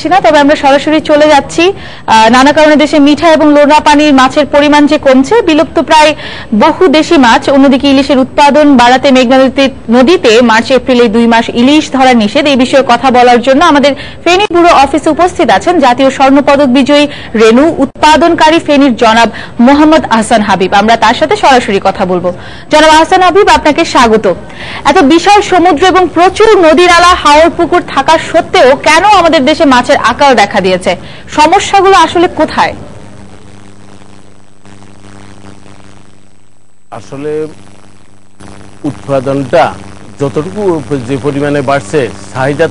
তবে আমরা সরাসরি চলে যাচ্ছি। নানা কারণে দেশে মিঠা এবং লোনা পানির মাছের পরিমাণ যে কমছে, বিলুপ্ত প্রায় বহু দেশি মাছ, অন্যদিকে ইলিশের উৎপাদন বাড়াতে মেঘনা নদীতে- মার্চ, এপ্রিল দুই মাস ইলিশ নিষেধ। এই বিষয়ে কথা বলার জন্য আমাদের ফেনী ব্যুরো অফিসে উপস্থিত আছেন জাতীয় স্বর্ণপদক বিজয়ী উৎপাদনকারী ফেনীর জনাব মোহাম্মদ আহসান হাবিব। আমরা তার সাথে সরাসরি কথা বলব। জনাব আহসান হাবিব, আপনাকে স্বাগত। এত বিশাল সমুদ্র এবং প্রচুর নদী নালা হাওর পুকুর থাকা সত্ত্বেও কেন আমাদের দেশে মাছের আকার দেখা দিয়েছে। সমস্যাগুলো আসলে কোথায়? আসলে উৎপাদনটা যতটুকু যে পরিমাণে বাড়ছে, চাহিদা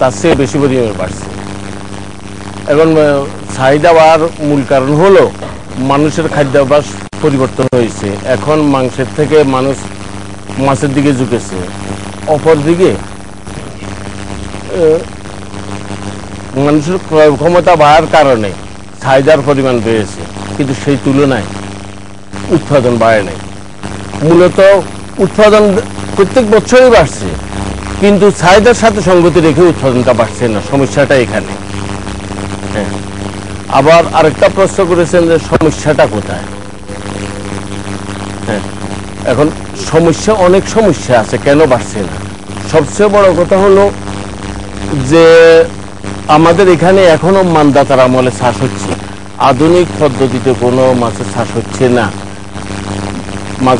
তার চেয়ে বেশি পরিমাণে বাড়ছে। এখন চাহিদা বাড়ার মূল কারণ হলো মানুষের খাদ্যাভ্যাস পরিবর্তন হয়েছে। এখন মাংসের থেকে মানুষ মাছের দিকে ঝুঁকেছে। অপরদিকে মানুষের ক্রয় ক্ষমতা বাড়ার কারণে চাহিদার পরিমাণ বেড়েছে, কিন্তু সেই তুলনায় উৎপাদন বাড়ে নাই। মূলত উৎপাদন প্রত্যেক বছরই বাড়ছে, কিন্তু চাহিদার সাথে সঙ্গতি রেখে উৎপাদনটা বাড়ছে না। সমস্যাটা এখানে। হ্যাঁ। আবার আরেকটা প্রশ্ন করেছেন যে সমস্যাটা কোথায়? হ্যাঁ। এখন সমস্যা অনেক সমস্যা আছে, কেন বাড়ছে না? সবচেয়ে বড় কথা হলো যে আমাদের এখানে এখনও মানদাতার আমলে চাষ হচ্ছে। আধুনিক পদ্ধতিতে কোনো মাছের চাষ হচ্ছে না। মাছ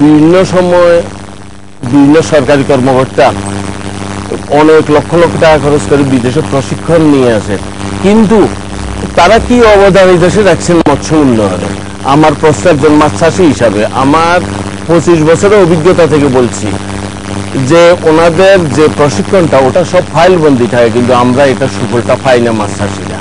বিভিন্ন সময় বিভিন্ন সরকারি কর্মকর্তা অনেক লক্ষ লক্ষ টাকা খরচ করে বিদেশে প্রশিক্ষণ নিয়ে আসে। কিন্তু তারা কি অবদান এই দেশে রাখছেন মৎস্য উন্নয়নে? আমার প্রশ্ন একজন মাছ চাষি হিসাবে আমার পঁচিশ বছরের অভিজ্ঞতা থেকে বলছি। যে ওনাদের যে প্রশিক্ষণটা ওটা সব ফাইল বন্দি থাকে কিন্তু আমরা এটা সুফলটা পাই না মাছ চাষিরা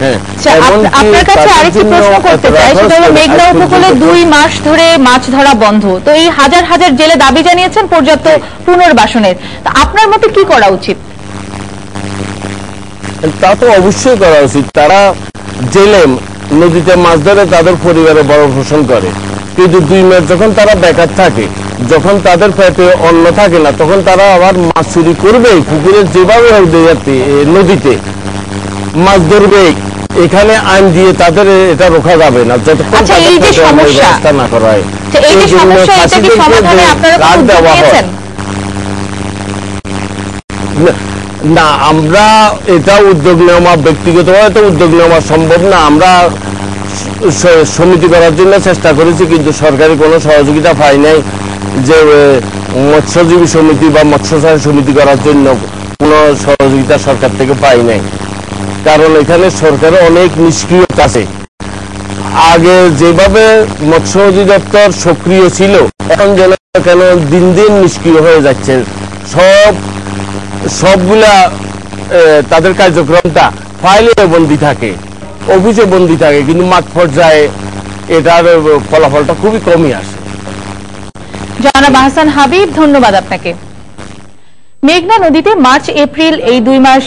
হ্যাঁ। আচ্ছা, আপ- এমনকি আপনার কাছে আরেকটি প্রশ্ন করতে চাই সেটা হলো মেঘনা উপকূলে দুই মাস ধরে মাছ ধরা বন্ধ। তো এই হাজার হাজার জেলে দাবি জানিয়েছেন পর্যাপ্ত পুনর্বাসনের। তো আপনার মতে কি করা উচিত? তা তো অবশ্যই করা উচিত। তারা জেলে নদীতে মাছ ধরে তাদের পরিবারে বড় পোষণ করে। কিন্তু দুই মাস যখন তারা বেকার থাকে যখন তাদের পেটে অন্ন থাকে না তখন তারা আবার মাছ চুরি করবে পুকুরে যেভাবে হোক নদীতে মাছ ধরবে এখানে আইন দিয়ে তাদের এটা রোখা যাবে না। যতক্ষণ আচ্ছা, ব্যবস্থা না করা হয় আমরা এটা উদ্যোগ নেওয়া ব্যক্তিগতভাবে তো উদ্যোগ নেওয়া সম্ভব না। আমরা সমিতি করার জন্য চেষ্টা করেছি, কিন্তু সরকারি কোনো সহযোগিতা পাই নাই যে মৎস্যজীবী সমিতি বা মৎস্যচারী সমিতি করার জন্য কোনো সহযোগিতা সরকার থেকে পাই নাই। কারণ এখানে সরকারের অনেক নিষ্ক্রিয়তা আছে। আগে যেভাবে মৎস্য অধিদপ্তর সক্রিয় ছিল, এখন যেন কেন দিন দিন নিষ্ক্রিয় হয়ে যাচ্ছে। সব, সবগুলা তাদের কার্যক্রমটা ফাইলে বন্দি থাকে। অফিসে বন্দি থাকে, কিন্তু মাঠ পর্যায়ে এটার ফলাফলটা খুবই কমই আসে। জনাব আহসান হাবিব, ধন্যবাদ আপনাকে। মেঘনা নদীতে মার্চ, এপ্রিল এই দুই মাস